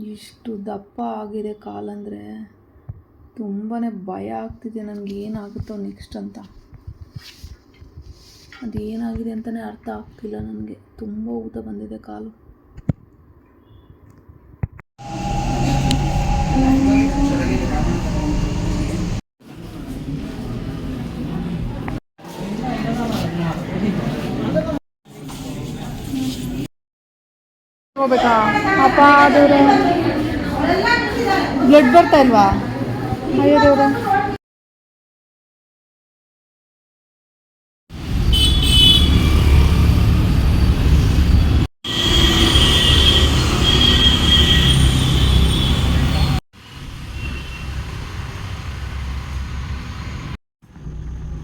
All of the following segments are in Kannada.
ಇಷ್ಟು ದಪ್ಪ ಆಗಿದೆ ಕಾಲಂದರೆ ತುಂಬಾ ಭಯ ಆಗ್ತಿದೆ ನನಗೆ ಏನಾಗುತ್ತೋ ನೆಕ್ಸ್ಟ್ ಅಂತ. ಅದೇನಾಗಿದೆ ಅಂತಲೇ ಅರ್ಥ ಆಗ್ತಿಲ್ಲ ನನಗೆ. ತುಂಬ ಊತ ಬಂದಿದೆ ಕಾಲು. ಹೋಗ್ಬೇಕಾ ಅಪ್ಪ ದೇವ್ರೆ. ಬ್ಲಡ್ ಬರ್ತಾ ಇಲ್ವಾ? ಅಯ್ಯೋ ದೇವ್ರೆ.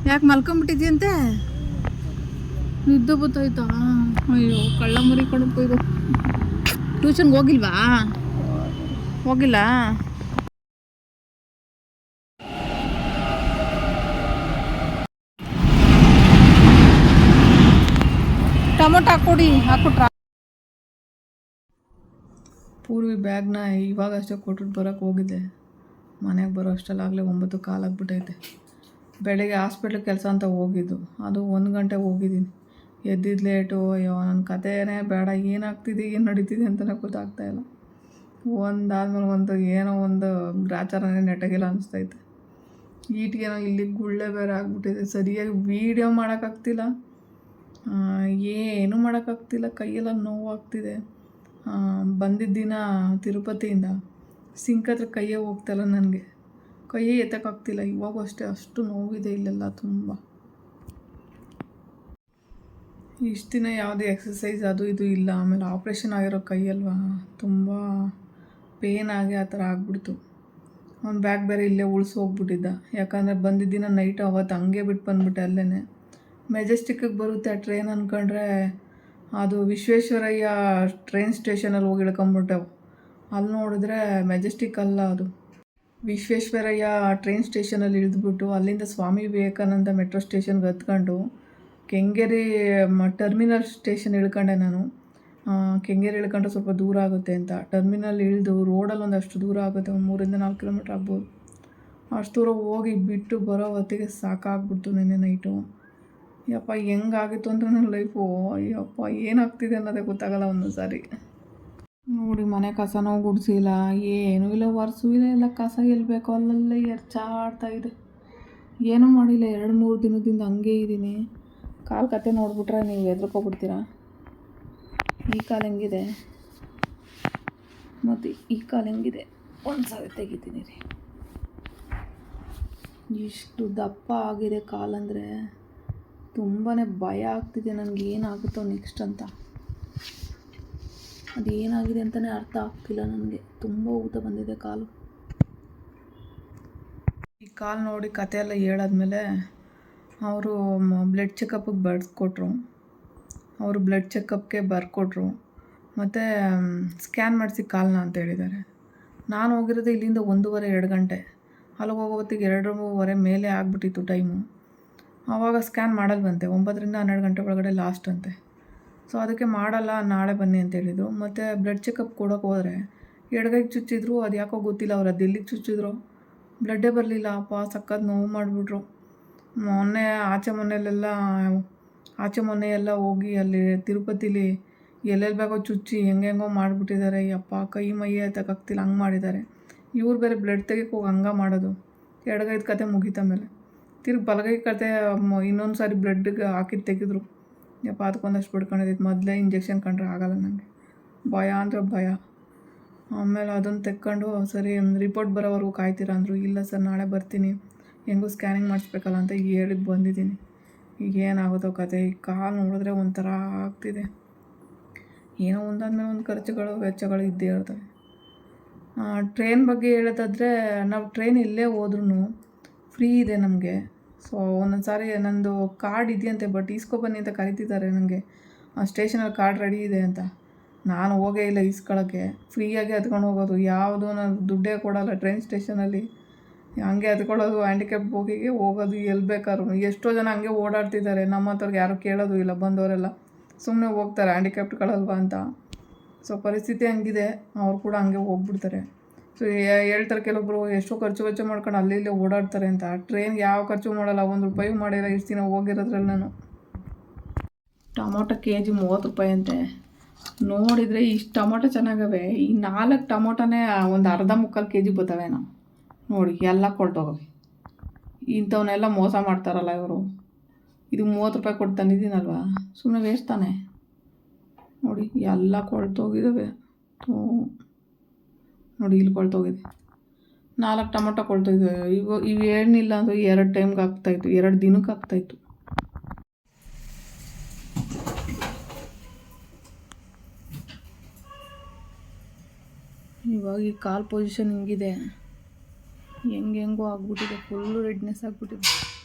ಯಾಕೆ ಮಲ್ಕೊಂಬಿಟ್ಟಿದ್ಯಂತೆ? ನಿದ್ದೆ ಬತ್ತಾಯ್ತಾ ಅಯ್ಯೋ, ಕಳ್ಳ ಮುರಿ ಕಣಪ್ಪ ಇದು. ಟ್ಯೂಷನ್ಗೆ ಹೋಗಿಲ್ವಾ? ಹೋಗಿಲ್ಲ? ಟೊಮೊಟೊ ಹಾಕ್ಕೊಡಿ, ಹಾಕ್ಕೊಟ್ರ? ಪೂರ್ವಿ ಬ್ಯಾಗ್ನ ಇವಾಗ ಅಷ್ಟೇ ಕೊಟ್ಟು ಬರೋಕ್ಕೆ ಹೋಗಿದ್ದೆ. ಮನೆಗೆ ಬರೋ ಅಷ್ಟಲ್ಲಾಗಲೇ ಒಂಬತ್ತು ಕಾಲಾಗ್ಬಿಟ್ಟೈತೆ ಬೆಳಗ್ಗೆ ಹಾಸ್ಪಿಟ್ಲಿಗೆ ಕೆಲಸ ಅಂತ ಹೋಗಿದ್ದು. ಅದು ಒಂದು ಗಂಟೆ ಹೋಗಿದ್ದೀನಿ. ಎದ್ದಿದ್ದು ಲೇಟು ಅಯ್ಯೋ ನನ್ನ ಕಥೆನೇ ಬೇಡ, ಏನಾಗ್ತಿದೆ, ಏನು ನಡೀತಿದೆ ಅಂತಲೇ ಗೊತ್ತಾಗ್ತಾ ಇಲ್ಲ. ಒಂದಾದ್ಮೇಲೆ ಒಂದು ಏನೋ ಒಂದು ಗ್ರಾಚಾರನೇ ನೆಟ್ಟಗಿಲ್ಲ ಅನಿಸ್ತೈತೆ. ಈಟ್ಗೇನೋ ಇಲ್ಲಿ ಗುಳ್ಳೆ ಬೇರೆ ಆಗಿಬಿಟ್ಟಿದೆ. ಸರಿಯಾಗಿ ವೀಡಿಯೋ ಮಾಡೋಕ್ಕಾಗ್ತಿಲ್ಲ. ಏನೂ ಮಾಡೋಕ್ಕಾಗ್ತಿಲ್ಲ. ಕೈಯೆಲ್ಲ ನೋವಾಗ್ತಿದೆ. ಬಂದಿದ್ದ ದಿನ ತಿರುಪತಿಯಿಂದ ಸಿಂಕ್ ಹತ್ರ ಕೈಯೇ ಹೋಗ್ತಾಯಿಲ್ಲ ನನಗೆ. ಕೈಯೇ ಎತ್ತಕ್ಕಾಗ್ತಿಲ್ಲ. ಇವಾಗೂ ಅಷ್ಟೇ, ಅಷ್ಟು ನೋವಿದೆ ಇಲ್ಲೆಲ್ಲ ತುಂಬ. ಇಷ್ಟು ದಿನ ಯಾವುದೇ ಎಕ್ಸಸೈಸ್ ಅದು ಇದು ಇಲ್ಲ, ಆಮೇಲೆ ಆಪ್ರೇಷನ್ ಆಗಿರೋ ಕೈ ಅಲ್ವಾ, ತುಂಬ ಪೇನ್ ಆಗಿ ಆ ಥರ ಆಗ್ಬಿಡ್ತು. ಅವ್ನ ಬ್ಯಾಗ್ ಬೇರೆ ಇಲ್ಲೇ ಉಳ್ಸಿ ಹೋಗ್ಬಿಟ್ಟಿದ್ದ. ಯಾಕಂದರೆ ಬಂದಿದ್ದ ದಿನ ನೈಟ್ ಅವತ್ತು ಹಂಗೆ ಬಿಟ್ಟು ಬಂದ್ಬಿಟ್ಟೆ ಅಲ್ಲೇ ಮೆಜೆಸ್ಟಿಕ್ಕಿಗೆ ಬರುತ್ತೆ ಆ ಟ್ರೈನ್ ಅಂದ್ಕೊಂಡ್ರೆ ಅದು ವಿಶ್ವೇಶ್ವರಯ್ಯ ಟ್ರೈನ್ ಸ್ಟೇಷನಲ್ಲಿ ಹೋಗಿ ಇಳ್ಕೊಂಬಿಟ್ಟೆವು ಅಲ್ಲಿ ನೋಡಿದ್ರೆ ಮೆಜೆಸ್ಟಿಕ್ ಅಲ್ಲ ಅದು. ವಿಶ್ವೇಶ್ವರಯ್ಯ ಟ್ರೈನ್ ಸ್ಟೇಷನಲ್ಲಿ ಇಳಿದ್ಬಿಟ್ಟು ಅಲ್ಲಿಂದ ಸ್ವಾಮಿ ವಿವೇಕಾನಂದ ಮೆಟ್ರೋ ಸ್ಟೇಷನ್ಗೆ ಹತ್ಕೊಂಡು ಕೆಂಗೇರಿ ಟರ್ಮಿನಲ್ ಸ್ಟೇಷನ್ ಇಳ್ಕೊಂಡೆ ನಾನು. ಕೆಂಗೇರಿ ಇಳ್ಕೊಂಡ್ರೆ ಸ್ವಲ್ಪ ದೂರ ಆಗುತ್ತೆ ಅಂತ. ಟರ್ಮಿನಲ್ ಇಳಿದು ರೋಡಲ್ಲಿ ಒಂದಷ್ಟು ದೂರ ಆಗುತ್ತೆ, ಒಂದು ಮೂರಿಂದ ನಾಲ್ಕು ಕಿಲೋಮೀಟ್ರ್ ಆಗ್ಬೋದು. ಅಷ್ಟು ದೂರ ಹೋಗಿ ಬಿಟ್ಟು ಬರೋ ಹೊತ್ತಿಗೆ ಸಾಕಾಗ್ಬಿಡ್ತು ನೆನ್ನೆ ನೈಟು. ಯಪ್ಪ, ಹೆಂಗಾಗಿತ್ತು ಅಂದರೆ ನನ್ನ ಲೈಫು? ಅಯ್ಯಪ್ಪ ಏನಾಗ್ತಿದೆ ಅನ್ನೋದೇ ಗೊತ್ತಾಗಲ್ಲ ಒಂದು ಸಾರಿ ನೋಡಿ, ಮನೆ ಕಸನೂ ಗುಡಿಸಿಲ್ಲ, ಏನೂ ಇಲ್ಲ, ವರ್ಸು ಇಲ್ಲ, ಎಲ್ಲ ಕಸ ಎಲ್ಲಿ ಬೇಕೋ ಅಲ್ಲಲ್ಲೇ ಎರ್ಚಾಡ್ತಾ ಇದೆ. ಏನೂ ಮಾಡಿಲ್ಲ, ಎರಡು ಮೂರು ದಿನದಿಂದ ಹಂಗೆ ಇದ್ದೀನಿ. ಕಾಲು ಕತೆ ನೋಡ್ಬಿಟ್ರೆ ನೀವು ಹೆದ್ರಕೊಬಿಡ್ತೀರಾ? ಈ ಕಾಲು ಹೆಂಗಿದೆ? ಮತ್ತು ಈ ಕಾಲು ಹೆಂಗಿದೆ? ಒಂದು ಸಾವಿರ ತೆಗಿತೀನಿ ರೀ. ಇಷ್ಟು ದಪ್ಪ ಆಗಿದೆ ಕಾಲಂದರೆ ತುಂಬಾ ಭಯ ಆಗ್ತಿದೆ ನನಗೆ, ಏನಾಗುತ್ತೋ ನೆಕ್ಸ್ಟ್ ಅಂತ. ಅದು ಏನಾಗಿದೆ ಅಂತಲೇ ಅರ್ಥ ಆಗ್ತಿಲ್ಲ ನನಗೆ. ತುಂಬ ಊತ ಬಂದಿದೆ ಕಾಲು. ಈ ಕಾಲು ನೋಡಿ ಕತೆ ಎಲ್ಲ ಹೇಳಾದ್ಮೇಲೆ ಅವರು ಬ್ಲಡ್ ಚೆಕಪ್ಪಿಗೆ ಬರ್ಕೊಟ್ರು. ಅವರು ಬ್ಲಡ್ ಚೆಕಪ್ಗೆ ಬರ್ಕೊಟ್ರು. ಮತ್ತು ಸ್ಕ್ಯಾನ್ ಮಾಡಿಸಿ ಕಾಲನ್ನ ಅಂತ ಹೇಳಿದ್ದಾರೆ. ನಾನು ಹೋಗಿರೋದು ಇಲ್ಲಿಂದ ಒಂದೂವರೆ, ಎರಡು ಗಂಟೆ. ಅಲ್ಲಿಗೆ ಹೋಗೋ ಹೊತ್ತಿಗೆ ಎರಡೂವರೆ ಮೇಲೆ ಆಗಿಬಿಟ್ಟಿತ್ತು ಟೈಮು ಆವಾಗ ಸ್ಕ್ಯಾನ್ ಮಾಡಲ್ವಂತೆ. ಒಂಬತ್ತರಿಂದ ಹನ್ನೆರಡು ಗಂಟೆ ಒಳಗಡೆ ಲಾಸ್ಟ್ ಅಂತೆ. ಸೊ ಅದಕ್ಕೆ ಮಾಡಲ್ಲ, ನಾಳೆ ಬನ್ನಿ ಅಂತ ಹೇಳಿದರು. ಮತ್ತು ಬ್ಲಡ್ ಚೆಕಪ್ ಕೊಡೋಕೆ ಹೋದರೆ ಎಡಗೈಗೆ ಚುಚ್ಚಿದ್ರು ಅದು ಯಾಕೋ ಗೊತ್ತಿಲ್ಲ ಅವ್ರು, ಅದು ಎಲ್ಲಿಗೆ ಚುಚ್ಚಿದ್ರು? ಬ್ಲಡ್ಡೇ ಬರಲಿಲ್ಲ ಅಪ್ಪ ಸಕ್ಕದ್ ನೋವು ಮಾಡಿಬಿಟ್ರು. ಮೊನ್ನೆ ಆಚೆ ಮನೆಯಲ್ಲೆಲ್ಲ, ಆಚೆ ಮೊನ್ನೆ ಎಲ್ಲ ಹೋಗಿ ಅಲ್ಲಿ ತಿರುಪತಿಲಿ ಎಲ್ಲೆಲ್ಲಿ ಬೇಕೋ ಚುಚ್ಚಿ ಹೆಂಗೆಂಗೋ ಮಾಡಿಬಿಟ್ಟಿದ್ದಾರೆ. ಯಪ್ಪ, ಕೈ ಮೈ ಎತ್ತಕ್ಕಾಗ್ತಿಲ್ಲ ಹಂಗೆ ಮಾಡಿದ್ದಾರೆ. ಇವ್ರು ಬೇರೆ ಬ್ಲಡ್ ತೆಗಿಯಕ್ಕೆ ಹೋಗಿ ಹಂಗೆ ಮಾಡೋದು. ಎಡಗೈದು ಕತೆ ಮುಗಿತ ಮೇಲೆ ತಿರ್ಗಿ ಬಲಗೈ ಕತೆ ಇನ್ನೊಂದು ಸಾರಿ ಬ್ಲಡ್ಗೆ ಹಾಕಿ ತೆಗೆದ್ರು. ಯಪ್ಪ ಅದಕ್ಕೊಂದಷ್ಟು ಬಿಡ್ಕೊಂಡಿದ್ದು ಮೊದಲೇ ಇಂಜೆಕ್ಷನ್ ಕಂಡ್ರೆ ಆಗಲ್ಲ ನನಗೆ ಭಯ ಅಂದರೆ ಭಯ. ಆಮೇಲೆ ಅದನ್ನು ತೆಕ್ಕೊಂಡು, ಸರಿ, ರಿಪೋರ್ಟ್ ಬರೋವರೆಗೂ ಕಾಯ್ತೀರಾ ಅಂದರು. ಇಲ್ಲ ಸರ್, ನಾಳೆ ಬರ್ತೀನಿ. ಹೆಂಗೂ ಸ್ಕ್ಯಾನಿಂಗ್ ಮಾಡಿಸ್ಬೇಕಲ್ಲ ಅಂತ ಹೇಳಿದ್ದು ಬಂದಿದ್ದೀನಿ. ಈಗ ಏನಾಗುತ್ತೋ ಕತೆ, ಈ ಕಾಲು ನೋಡಿದ್ರೆ ಒಂಥರ ಆಗ್ತಿದೆ. ಏನೋ ಒಂದಾದ್ಮೇಲೆ ಒಂದು ಖರ್ಚುಗಳು, ವೆಚ್ಚಗಳು ಇದ್ದೇ ಇರ್ತವೆ. ಟ್ರೈನ್ ಬಗ್ಗೆ ಹೇಳೋದಾದರೆ, ನಾವು ಟ್ರೈನ್ ಇಲ್ಲೇ ಹೋದ್ರೂ ಫ್ರೀ ಇದೆ ನಮಗೆ. ಸೊ ಒಂದೊಂದು ಸಾರಿ ನಂದು ಕಾರ್ಡ್ ಇದೆಯಂತೆ ಬಟ್ ಬನ್ನಿ ಅಂತ ಕರಿತಿದ್ದಾರೆ ನನಗೆ ಸ್ಟೇಷನಲ್ಲಿ ಕಾರ್ಡ್ ರೆಡಿ ಇದೆ ಅಂತ. ನಾನು ಹೋಗೇ ಇಲ್ಲ ಇಸ್ಕೊಳ್ಳೋಕ್ಕೆ ಫ್ರೀಯಾಗಿ ಹತ್ಕೊಂಡು ಹೋಗೋದು. ಯಾವುದು ನಾನು ದುಡ್ಡೇ ಕೊಡಲ್ಲ ಟ್ರೈನ್ ಸ್ಟೇಷನಲ್ಲಿ ಹಂಗೆ ಹತ್ಕೊಳ್ಳೋದು ಹ್ಯಾಂಡಿಕ್ಯಾಪ್ ಬೋಗಿಗೆ ಹೋಗೋದು ಎಲ್ಲಿ ಬೇಕಾದ್ರೂ. ಎಷ್ಟೋ ಜನ ಹಂಗೆ ಓಡಾಡ್ತಿದ್ದಾರೆ. ನಮ್ಮ ಹತ್ರಕ್ಕೆ ಯಾರು ಕೇಳೋದು ಇಲ್ಲ, ಬಂದವರೆಲ್ಲ. ಸುಮ್ಮನೆ ಹೋಗ್ತಾರೆ ಹ್ಯಾಂಡಿಕ್ಯಾಪ್ಟ್ಗಳಲ್ವಾ ಅಂತ. ಸೊ ಪರಿಸ್ಥಿತಿ ಹಂಗಿದೆ. ಅವ್ರು ಕೂಡ ಹಂಗೆ ಹೋಗ್ಬಿಡ್ತಾರೆ. ಸೊ ಹೇಳ್ತಾರೆ ಕೆಲವೊಬ್ಬರು ಎಷ್ಟೋ ಖರ್ಚು ವೆಚ್ಚ ಮಾಡ್ಕೊಂಡು ಅಲ್ಲಿ ಇಲ್ಲಿ ಓಡಾಡ್ತಾರೆ ಅಂತ. ಟ್ರೈನ್ಗೆ ಯಾವ ಖರ್ಚು ಮಾಡಲ್ಲ. ಒಂದು ರೂಪಾಯಿ ಮಾಡಿಲ್ಲ ಇಷ್ಟು ದಿನ ಹೋಗಿರೋದ್ರಲ್ಲಿ ನಾನು. ಟೊಮೊಟೊ ಕೆ ಜಿ ಮೂವತ್ತು ರೂಪಾಯಿ ಅಂತೆ. ನೋಡಿದರೆ ಇಷ್ಟು ಟೊಮೊಟೊ ಚೆನ್ನಾಗವೆ. ಈ ನಾಲ್ಕು ಟೊಮೊಟೊನೇ ಒಂದು ಅರ್ಧ ಮುಕ್ಕಾಲು ಕೆ ಜಿ ಬರ್ತವೇನೋ ನೋಡಿ, ಎಲ್ಲ ಕೊಳ್ತೋಗವೆ. ಇಂಥವನ್ನೆಲ್ಲ ಮೋಸ ಮಾಡ್ತಾರಲ್ಲ ಇವರು. ಇದು ಮೂವತ್ತು ರೂಪಾಯಿ ಕೊಟ್ಟು ಸುಮ್ಮನೆ ವೇಸ್ಟ್ ತಾನೆ? ನೋಡಿ, ಎಲ್ಲ ಕೊಳ್ತೋಗಿದ್ದಾವೆ ನೋಡಿ, ಇಲ್ಲಿ ಕೊಳ್ತೋಗಿದೆ. ನಾಲ್ಕು ಟೊಮೊಟೊ ಕೊಳ್ತೋಗಿದ್ದಾವೆ ಇವು ಇವು ಏನಿಲ್ಲ ಅಂದರೆ ಎರಡು ಟೈಮ್ಗೆ ಆಗ್ತಾಯಿತ್ತು ಎರಡು ದಿನಕ್ಕೆ ಆಗ್ತಾಯಿತ್ತು ಇವಾಗ ಈ ಕಾಲ್ ಪೊಸಿಷನ್ ಹಿಂಗಿದೆ. ಹೆಂಗೆ ಹೆಂಗೋ ಆಗ್ಬಿಟ್ಟಿದೆ. ಫುಲ್ಲು ರೆಡ್ನೆಸ್ ಆಗ್ಬಿಟ್ಟಿದೆ.